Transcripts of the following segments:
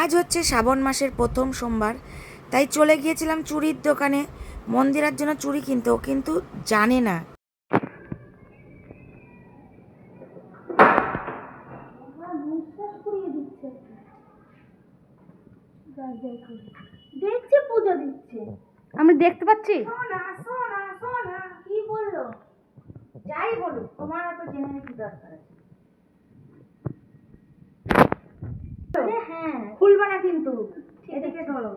আজ হচ্ছে শ্রাবণ মাসের প্রথম সোমবার তাই চলে গিয়েছিলাম চুড়ির দোকানে। মন্দিরের জন্য চুড়ি কিনতে ও কিন্তু জানে না। দেখছে পুজো দিচ্ছে। আমি দেখতে পাচ্ছি? সোনা সোনা সোনা কি বলল? যাই বলুক তোমার এত জেনে কি দরকার আছে আরে হ্যাঁ খুলবে না কিন্তু। এদিকে ধরো।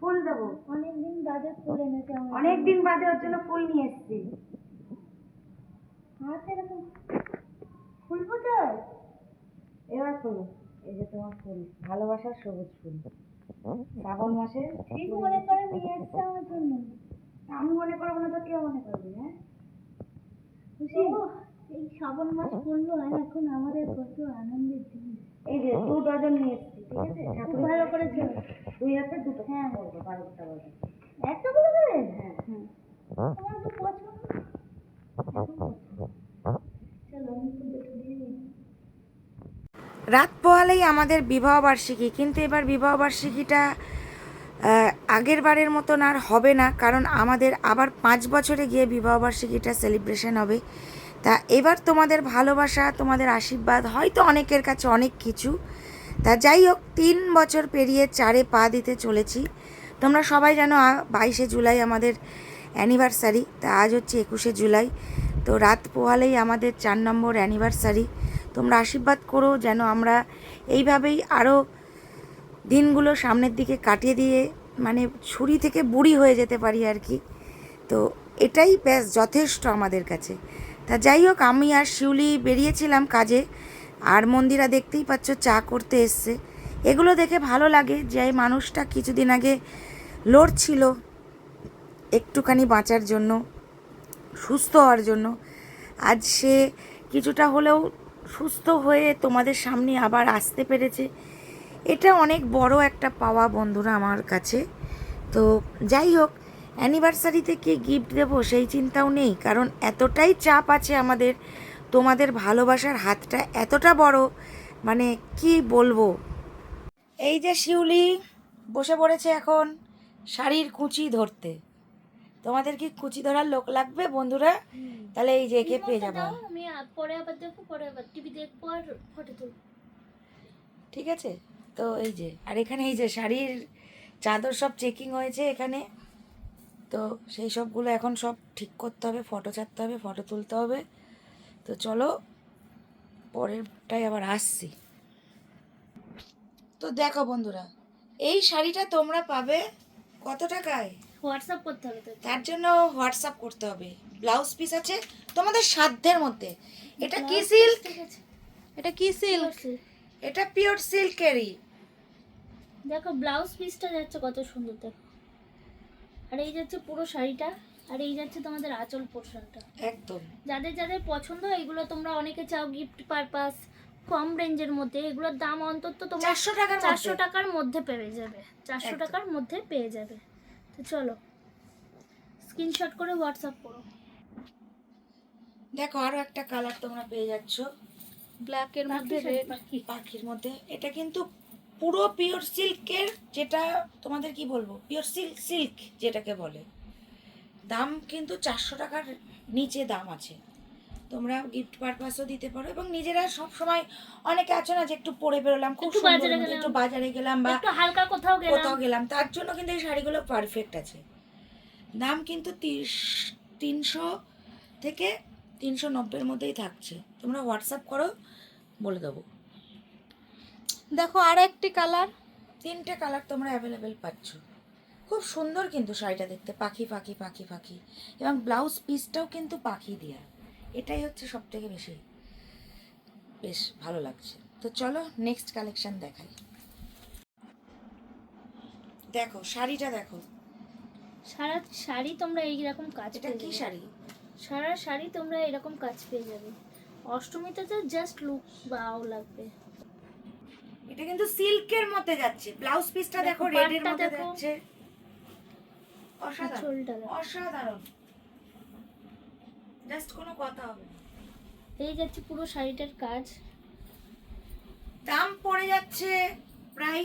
ফুল দেবো। অনেকদিন বাদে ফুল এনেছে আমার অনেক দিন বাদে ওর জন্য ফুল নিয়ে এসেছি। হাত এরকম ফুল কোথায় এবার ফুল এই যে তোমার ফুল ভালোবাসার সবুজ ফুল। শ্রাবণ মাসে ঠিক মনে করে নিয়ে এসছে আমার জন্য? আমি মনে করব না তো কেউ মনে করবে হ্যাঁ? এই শ্রাবণ মাস পড়ল আর এখন আমাদের কত আনন্দের দিন। এই যে দু ডজন নিয়ে এসেছি ঠিক আছে? খুব ঠাকুর ভালো করেছে দুই হাতে দুটো। হ্যাঁ। বারোটা একটা করে দেবে? হ্যাঁ তোমার তো পছন্দ। চলো আমি। রাত পোহালেই আমাদের বিবাহ বার্ষিকী কিন্তু এবার বিবাহ বার্ষিকীটা আগের বারের মতন আর হবে না কারণ আমাদের আবার পাঁচ বছরে গিয়ে বিবাহ বার্ষিকীটা সেলিব্রেশন হবে। তা এবার তোমাদের ভালোবাসা, তোমাদের আশীর্বাদ, হয়তো অনেকের কাছে অনেক কিছু। তা যাই হোক, তিন বছর পেরিয়ে চারে পা দিতে চলেছি। তোমরা সবাই জানো বাইশে জুলাই আমাদের অ্যানিভার্সারি তা আজ হচ্ছে একুশে জুলাই। তো রাত পোহালেই আমাদের চার নম্বর অ্যানিভার্সারি তোমরা আশীর্বাদ করো যেন আমরা এইভাবেই আরও দিনগুলো সামনের দিকে কাটিয়ে দিয়ে মানে ছুরি থেকে বুড়ি হয়ে যেতে পারি আর কি। তো এটাই ব্যাস, যথেষ্ট আমাদের কাছে। তা যাই হোক, আমি আর শিউলি বেরিয়েছিলাম কাজে, আর মন্দিরা দেখতেই পাচ্ছ চা করতে এসছে। এগুলো দেখে ভালো লাগে যে এই মানুষটা কিছুদিন আগে লড়ছিল একটুখানি বাঁচার জন্য, সুস্থ হওয়ার জন্য। আজ সে কিছুটা হলেও সুস্থ হয়ে তোমাদের সামনে আবার আসতে পেরেছে। এটা অনেক বড় একটা পাওয়া বন্ধুরা আমার কাছে। তো যাই হোক অ্যানিভার্সারিতে কি গিফট দেবো সেই চিন্তাও নেই কারণ এতটাই চাপ আছে আমাদের। তোমাদের ভালোবাসার হাতটা এতটা বড় মানে কি বলব? এই যে শিউলি বসে পড়েছে এখন শাড়ির কুচি ধরতে। তোমাদের কি কুচি ধরার লোক লাগবে বন্ধুরা? তাহলে এই যে একে পেয়ে যাব। আমি পরে আবার দেখব পরে আবার টিভি দেখব আর ফটো তুলবো। ঠিক আছে? তো এই যে আর এখানে এই যে শাড়ির চাদর সব চেকিং হয়েছে এখানে। তো সেই সবগুলো এখন সব ঠিক করতে হবে ফটো ছাড়তে হবে ফটো তুলতে হবে। তো চলো পরেরটাই আবার আসছি। তো দেখো বন্ধুরা এই শাড়িটা তোমরা পাবে কত টাকায়? হোয়াটসঅ্যাপ করতে হবে তার জন্য হোয়াটসঅ্যাপ করতে হবে। ব্লাউজ পিস আছে তোমাদের সাধ্যের মধ্যে। এটা কি সিল্ক এটা কি সিল্ক এটা পিওর সিল্কেরই দেখো ব্লাউজ পিসটা যাচ্ছে কত সুন্দর দেখো। আর এই যাচ্ছে পুরো শাড়িটা আর এই যাচ্ছে তোমাদের আঁচল পোর্শনটা। একদম। যাদের যাদের পছন্দ এগুলো তোমরা অনেকে চাও গিফট পারপাস কম রেঞ্জের মধ্যে এগুলোর দাম অন্তত তোমার চারশো টাকার চারশো। টাকার মধ্যে পেয়ে যাবে। চারশো। টাকার মধ্যে পেয়ে যাবে। তো চলো স্ক্রিনশট করে হোয়াটসঅ্যাপ করো। দেখো আরও একটা কালার তোমরা পেয়ে যাচ্ছ। ব্ল্যাক এর মধ্যে রেড পাখি। পাখির মধ্যে। এটা কিন্তু পুরো পিওর সিল্কের যেটা তোমাদের কি বলব? পিওর সিল্ক সিল্ক যেটাকে বলে। দাম কিন্তু চারশো টাকার নিচে দাম আছে। তোমরা গিফট পারপাসও দিতে পারো এবং নিজেরা সব সময় অনেকে আছে না যে একটু পরে বেরোলাম খুব সুন্দর একটু বাজারে গেলাম বা হালকা কোথাও গেলাম। কোথাও গেলাম তার জন্য কিন্তু এই শাড়িগুলো পারফেক্ট আছে। দাম কিন্তু তিনশো থেকে তিনশো নব্বইয়ের মধ্যেই থাকছে। তোমরা হোয়াটসঅ্যাপ করো বলে দেবো। দেখো আর একটি কালার তিনটে কালার তোমরা অ্যাভেলেবেল পাচ্ছ। খুব সুন্দর কিন্তু শাড়িটা দেখতে পাখি পাখি পাখি পাখি। এবং ব্লাউজ পিসটাও কিন্তু পাখি দেওয়া এটাই হচ্ছে সব থেকে বেশি বেশ ভালো লাগছে। তো চলো নেক্সট কালেকশন দেখাই। দেখো শাড়িটা দেখো। সারা শাড়ি তোমরা এইরকম কাজ এটা কি শাড়ি? সারা শাড়ি তোমরা এরকম কাজ পেয়ে যাবে। অষ্টমীতে তো জাস্ট লুক বাও লাগবে। এটা কিন্তু সিল্কের মধ্যে যাচ্ছে। ব্লাউজ পিসটা দেখো রেডের পাড়টা মধ্যে যাচ্ছে। অসাধারণ অসাধারণ। জাস্ট কোনো কথা হবে এই যাচ্ছে পুরো শাড়িটার কাজ। দাম পড়ে যাচ্ছে প্রায়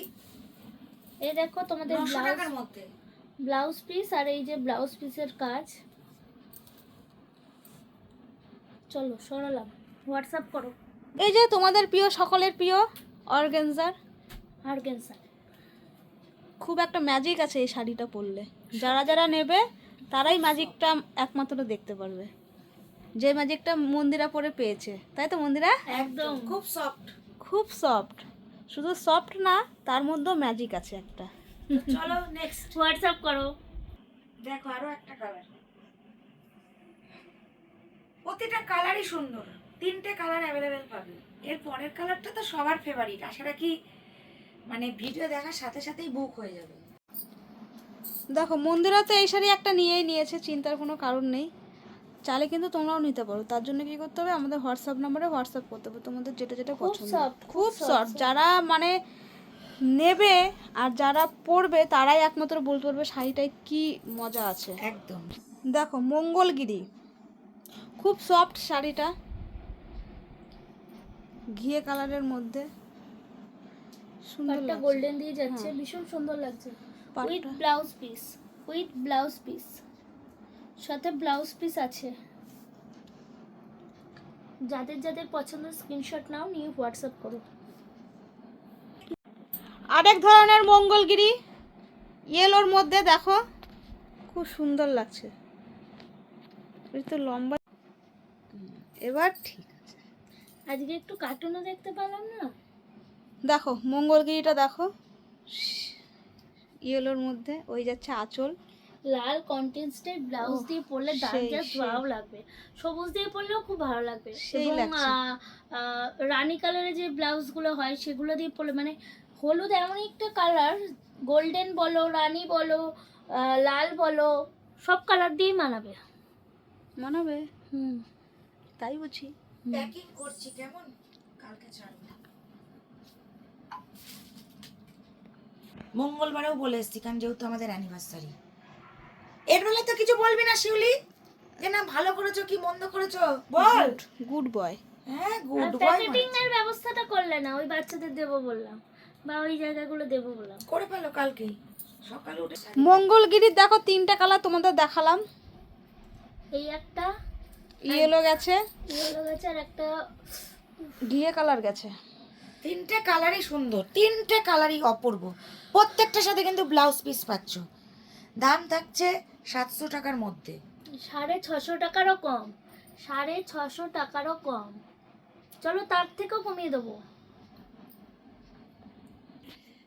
এই দেখো তোমাদের টাকার মধ্যে। ব্লাউজ পিস আর এই যে ব্লাউজ পিসের কাজ। চলো সরালাম। হোয়াটসঅ্যাপ করো। এই যে তোমাদের প্রিয় সকলের প্রিয় অর্গেনজার? আর্গেনসা খুব একটা ম্যাজিক আছে এই শাড়িটা পরলে। যারা যারা নেবে তারাই ম্যাজিকটা একমাত্র দেখতে পারবে। যে ম্যাজিকটা মন্দিরা পরে পেয়েছে। তাই তো মন্দিরা? একদম। খুব সফট খুব সফট শুধু সফট না তার মধ্যেও ম্যাজিক আছে একটা। চলো নেক্সট হোয়াটসঅ্যাপ করো। দেখো আরও একটা কালার প্রতিটা কালারই সুন্দর। তিনটে কালার অ্যাভেলেবেল পাবে। এর পরের কালারটা তো সবার ফেভারিট আশা রাখি মানে ভিডিও দেখার সাথে সাথেই বুক হয়ে যাবে। দেখো মন্দিরা তো এই শাড়ি একটা নিয়েই নিয়েছে চিন্তার কোনো কারণ নেই। চালে কিন্তু তোমরাও নিতে পারো। তার জন্য কি করতে হবে? আমাদের হোয়াটসঅ্যাপ নাম্বারে হোয়াটসঅ্যাপ করতে হবে। তোমাদের যেটা যেটা খুব পছন্দ। খুব সফট যারা মানে নেবে আর যারা পরবে তারাই একমাত্র বলতে পারবে শাড়িটায় কি মজা আছে। একদম। দেখো মঙ্গলগিরি। খুব সফট শাড়িটা। ঘিয়ে কালারের মধ্যে সুন্দর গোল্ডেন দিয়ে যাচ্ছে ভীষণ সুন্দর লাগছে। With blouse piece with blouse piece সাথে ব্লাউজ পিস আছে। যাদের যাদের পছন্দ স্ক্রিনশট নাও নিয়ে হোয়াটসঅ্যাপ করো। আরেক ধরনের মঙ্গলগিরি ইয়েলোর মধ্যে দেখো খুব সুন্দর লাগছে। তো লম্বা। এবার ঠিক। আজকে একটু কার্টুনও দেখতে পেলাম না? দেখো মঙ্গলগিরিটা দেখো। ইয়েলোর মধ্যে ওই যাচ্ছে আঁচল। লাল কন্টেন্সটের ব্লাউজ দিয়ে পরলে দাম জাস্ট ভালো লাগবে। সবুজ দিয়ে পরলেও খুব ভালো লাগবে। সেই এবং রানী কালারের যে ব্লাউজগুলো হয় সেগুলো দিয়ে পরলে মানে হলুদ এমন একটা কালার গোল্ডেন বলো রানী বলো লাল বলো সব কালার দিয়েই মানাবে। মানাবে? হুম। তাই বুঝি। প্যাকিং করছি কেমন? কালকে ছাড়বো। মঙ্গলবারেও বলে এসছি কারণ যেহেতু আমাদের অ্যানিভার্সারি এর বেলায় তো কিছু বলবি না শিউলি? যে না ভালো করেছ কি মন্দ করেছ? বল। গুড বয় হ্যাঁ গুড বয় প্যাকেটিং এর ব্যবস্থাটা করলে না ওই বাচ্চাদের দেবো বললাম বা ওই জায়গাগুলো দেবো বললাম। করে ফেলো কালকেই সকালে উঠে মঙ্গলগিরির দেখো তিনটা কালার তোমাদের দেখালাম। এই একটা ইয়েলো গেছে। ইয়েলো গেছে আর একটা ঘিয়ে কালার গেছে। তিনটে কালারই সুন্দর তিনটে কালারই অপূর্ব। প্রত্যেকটার সাথে কিন্তু ব্লাউজ পিস পাচ্ছ। দাম থাকছে সাতশো টাকার মধ্যে। সাড়ে ছশো টাকারও কম সাড়ে ছশো টাকারও কম। চলো তার থেকেও কমিয়ে দেবো।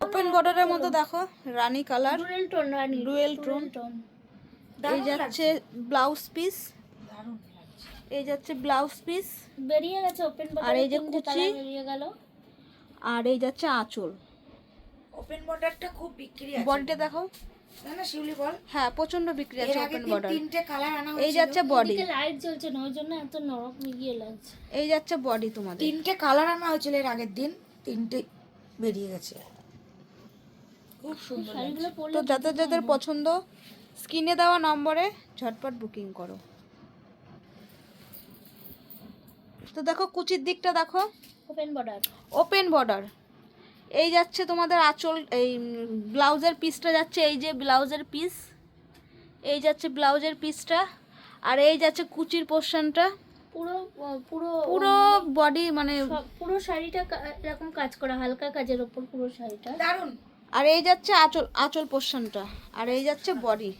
ওপেন বর্ডারের মতো দেখো রানী কালার ডুয়েল টোন রানি। tone। টোন এই যাচ্ছে ব্লাউজ পিস এই যাচ্ছে ব্লাউজ পিস বেরিয়ে গেছে ওপেন আর এই যে কুচি। বেরিয়ে গেল? আর এই যাচ্ছে আঁচল। ওপেন বর্ডারটা খুব বিক্রি আছে। বডিটা দেখো। না না শিউলি বল। হ্যাঁ প্রচণ্ড বিক্রি আছে ওপেন বর্ডার তিনটে কালার আনা এই যাচ্ছে বডি লাইট জ্বলছে না ওই জন্য এত নরম গিয়ে লাগছে। এই যাচ্ছে বডি তোমাদের। তিনটে কালার আনা হয়েছিল এর আগের দিন তিনটে বেরিয়ে গেছে। খুব সুন্দর তো যাদের যাদের পছন্দ স্ক্রিনে দেওয়া নম্বরে ঝটপট বুকিং করো। তো দেখো কুচির দিকটা দেখো। ওপেন বর্ডার ওপেন বর্ডার এই যাচ্ছে তোমাদের আঁচল এই ব্লাউজের পিসটা যাচ্ছে এই যে ব্লাউজের পিস এই যাচ্ছে ব্লাউজের পিসটা আর এই যাচ্ছে কুচির পোর্শনটা পুরো পুরো পুরো বডি মানে পুরো শাড়িটা এরকম কাজ করা হালকা কাজের ওপর পুরো শাড়িটা। দারুণ। আর এই যাচ্ছে আঁচল আঁচল পোর্শনটা আর এই যাচ্ছে বডি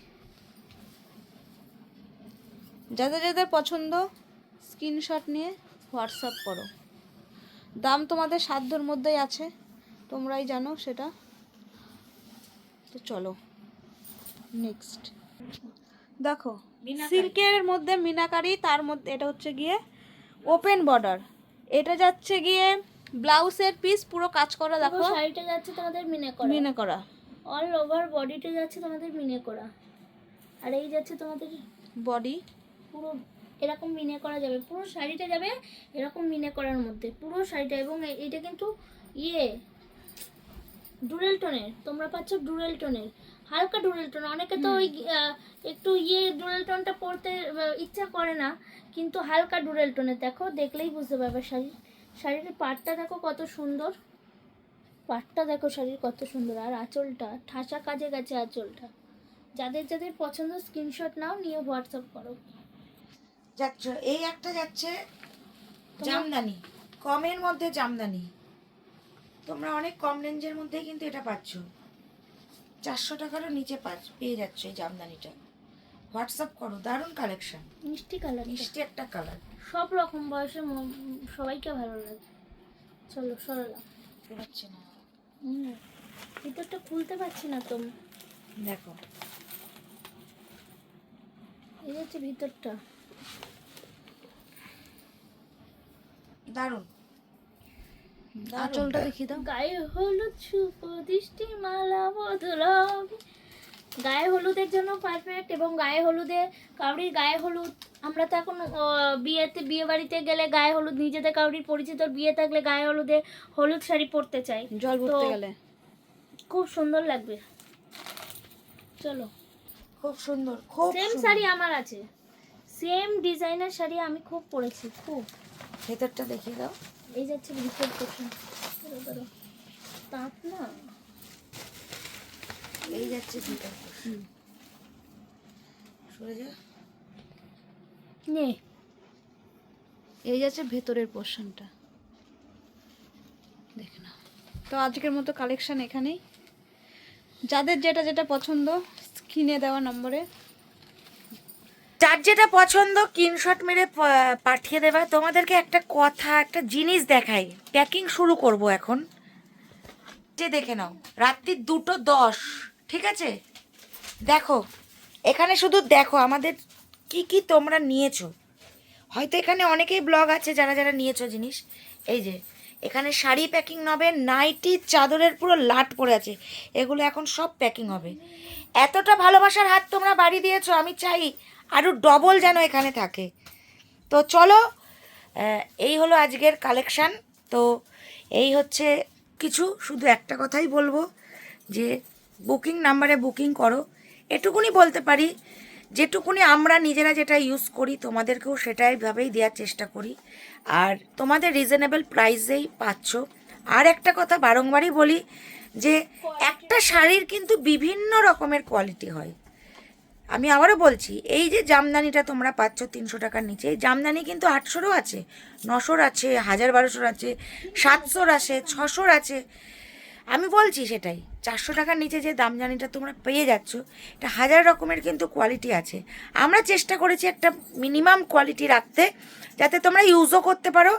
যাদের যাদের পছন্দ স্ক্রিনশট নিয়ে হোয়াটসঅ্যাপ করো। দাম তোমাদের সাধ্যর মধ্যেই আছে তোমরাই জানো সেটা। তো চলো নেক্সট দেখো সিল্কের মধ্যে মিনাকারি তার মধ্যে এটা হচ্ছে গিয়ে ওপেন বর্ডার এটা যাচ্ছে গিয়ে ব্লাউজের পিস পুরো কাজ করা দেখো। শাড়িটা যাচ্ছে তোমাদের মিনে করা মিনে করা অল ওভার বডিটা যাচ্ছে তোমাদের মিনে করা আর এই যাচ্ছে তোমাদের বডি পুরো এরকম মিনে করা যাবে। পুরো শাড়িটা যাবে এরকম মিনে করার মধ্যে। পুরো শাড়িটা এবং এ- এইটা কিন্তু ইয়ে ডুরেল টোনের তোমরা পাচ্ছ ডুরেল টোনের হালকা ডুরেল টোন অনেকে তো ওই একটু ইয়ে ডুরেল টোনটা পরতে ইচ্ছা করে না কিন্তু হালকা ডুরেল টোনের দেখো দেখলেই বুঝতে পারবে শাড়ি শাড়ির পাটটা দেখো কত সুন্দর। পাটটা দেখো শাড়ির কত সুন্দর। আর আঁচলটা ঠাসা কাজে গেছে আঁচলটা। যাদের যাদের পছন্দ স্ক্রিনশট নাও নিয়ে হোয়াটসঅ্যাপ করো। যাচ্ছ এই একটা যাচ্ছে জামদানি। কমের মধ্যে জামদানি। তোমরা অনেক কম রেঞ্জের মধ্যে কিন্তু এটা পাচ্ছ। চারশো টাকারও নিচে পাচ্ছ পেয়ে যাচ্ছ এই জামদানিটা। হোয়াটসঅ্যাপ করো দারুণ কালেকশন। মিষ্টি কালার মিষ্টি একটা কালার। সব রকম বয়সে সবাইকে ভালো লাগে। চলো সরলা। বেরোচ্ছে না। হুম ভিতরটা খুলতে পারছি না তো। দেখো। এই হচ্ছে ভিতরটা। দারুণ। আঁচলটা দেখিয়ে দাও। গায়ে হলুদ শুভ দৃষ্টি মালা বদলাবে গায়ে হলুদের জন্য পারফেক্ট এবং গায়ে হলুদে কাউরির গায়ে হলুদ আমরা তো এখন বিয়েতে বিয়ে বাড়িতে গেলে গায়ে হলুদ নিজেদের কাউরির পরিচিত বিয়ে থাকলে গায়ে হলুদে হলুদ শাড়ি পরতে চাই। জল ভরতে গেলে। খুব সুন্দর লাগবে। চলো। খুব সুন্দর খুব সেম শাড়ি আমার আছে। সেম ডিজাইনের শাড়ি আমি খুব পরেছি খুব। ভেতরটা দেখিয়ে দাও। এই যাচ্ছে ভিতর পোর্শন তাঁত না? এই যাচ্ছে ভিতর ভেতর সরে যা। নে। এই যাচ্ছে ভেতরের পোর্শনটা দেখে নাও। তো আজকের মতো কালেকশান এখানেই। যাদের যেটা যেটা পছন্দ স্ক্রিনে দেওয়া নম্বরে যার যেটা পছন্দ কিনশট মেরে পাঠিয়ে দেবা। তোমাদেরকে একটা কথা, একটা জিনিস দেখাই। প্যাকিং শুরু করব এখন। যে দেখে নাও, রাত্রি দুটো দশ, ঠিক আছে? দেখো, এখানে শুধু দেখো আমাদের কি কি তোমরা নিয়েছো। হয়তো এখানে অনেকেই ব্লগ আছে যারা যারা নিয়েছো জিনিস। এই যে, এখানে শাড়ি প্যাকিং হবে, নাইটি, চাদরের পুরো লাট পড়ে আছে। এগুলো এখন সব প্যাকিং হবে। এতটা ভালোবাসার হাত তোমরা বাড়ি দিয়েছ, আমি চাই আরও ডবল যেন এখানে থাকে। তো চলো এই হলো আজকের কালেকশান তো এই হচ্ছে কিছু, শুধু একটা কথাই বলব, যে বুকিং নাম্বারে বুকিং করো। এটুকুনি বলতে পারি, যেটুকুনি আমরা নিজেরা যেটা ইউজ করি, তোমাদেরকেও সেটাই ভাবেই দেওয়ার চেষ্টা করি। আর তোমাদের রিজনেবল প্রাইসেই পাচ্ছ। আর একটা কথা বারংবারই বলি, যে একটা শাড়ির কিন্তু বিভিন্ন রকমের কোয়ালিটি হয়। আমি আবারও বলছি, এই যে জামদানিটা তোমরা পাচ্ছ তিনশো টাকার নিচে, এই জামদানি কিন্তু আটশোরও আছে, নশোর আছে, হাজার বারোশোর আছে, সাতশোর আছে, ছশোর আছে। আমি বলছি সেটাই, চারশো টাকার নিচে যে দামজানিটা তোমরা পেয়ে যাচ্ছ, এটা হাজার রকমের কিন্তু কোয়ালিটি আছে। আমরা চেষ্টা করেছি একটা মিনিমাম কোয়ালিটি রাখতে, যাতে তোমরা ইউজও করতে পারো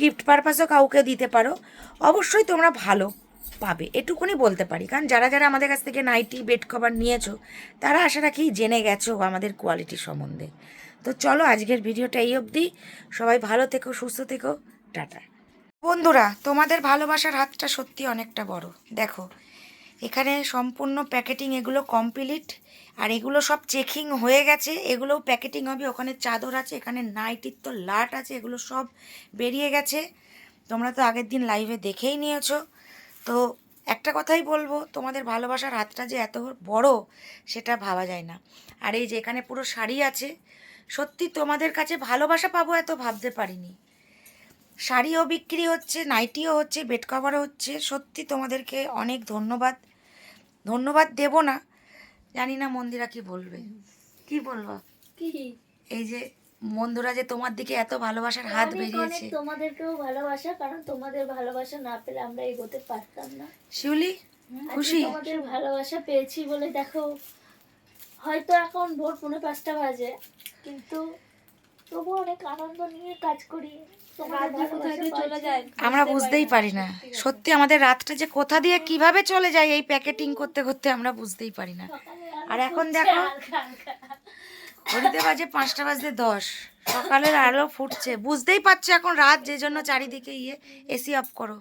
গিফট পারপাসও কাউকে দিতে পারো। অবশ্যই তোমরা ভালো। পাবে, এটুকুনি বলতে পারি। কারণ যারা যারা আমাদের কাছ থেকে নাইটি, বেড কভার নিয়েছো, তারা আশা রাখি জেনে গেছো আমাদের কোয়ালিটি সম্বন্ধে। তো চলো আজকের ভিডিওটা এই অবধি। সবাই ভালো থেকো, সুস্থ থেকো। টাটা। বন্ধুরা, তোমাদের ভালোবাসার হাতটা সত্যি অনেকটা বড়। দেখো, এখানে সম্পূর্ণ প্যাকেটিং এগুলো কমপ্লিট। আর এগুলো সব চেকিং হয়ে গেছে। এগুলোও প্যাকেটিং হবে। ওখানে চাদর আছে, এখানে নাইটির তো লাট আছে, এগুলো সব বেরিয়ে গেছে। তোমরা তো আগের দিন লাইভে দেখেই নিয়েছো। তো একটা কথাই বলব তোমাদের ভালোবাসার হাতটা যে এত বড় সেটা ভাবা যায় না। আর এই যে এখানে পুরো শাড়ি আছে সত্যি তোমাদের কাছে ভালোবাসা পাবো এত ভাবতে পারিনি। শাড়িও বিক্রি হচ্ছে নাইটিও হচ্ছে বেড কভারও হচ্ছে সত্যি তোমাদেরকে অনেক ধন্যবাদ। ধন্যবাদ দেব না জানি না মন্দিরা কি বলবে। কি বলব? কি এই যে বন্ধুরা যে তোমার দিকে এত ভালোবাসার হাত বেরিয়েছে। তোমাদেরকেও ভালোবাসা কারণ তোমাদের ভালোবাসা না পেলে আমরা এগোতে পারতাম না। শিউলি খুশি? তোমাদের ভালোবাসা পেয়েছি বলে দেখো হয়তো এখন ভোর পৌনে পাঁচটা বাজে কিন্তু তবু অনেক আনন্দ নিয়ে কাজ করি আমরা বুঝতেই পারি না। সত্যি আমাদের রাতটা যে কোথা দিয়ে কীভাবে চলে যায় এই প্যাকেটিং করতে করতে আমরা বুঝতেই পারি না। আর এখন দেখো। ঘড়িতে বাজে পাঁচটা বাজতে দশ। সকালের আলো ফুটছে। বুঝতেই পারছ এখন রাত যে জন্য চারিদিকে ইয়ে এসি অফ করো।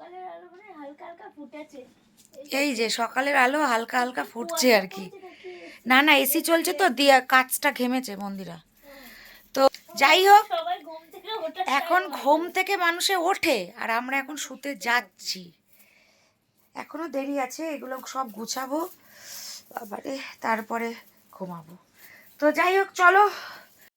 মানে এই যে সকালের আলো হালকা হালকা ফুটছে আর কি। না না এসি চলছে তো দিয়া কাজটা ঘেমেছে মন্দিরা। তো যাই হোক এখন ঘুম থেকে মানুষে ওঠে আর আমরা এখন শুতে যাচ্ছি। এখনও দেরি আছে এগুলো সব গুছাবো। আবারে তারপরে ঘুমাবো। তো যাই হোক চলো।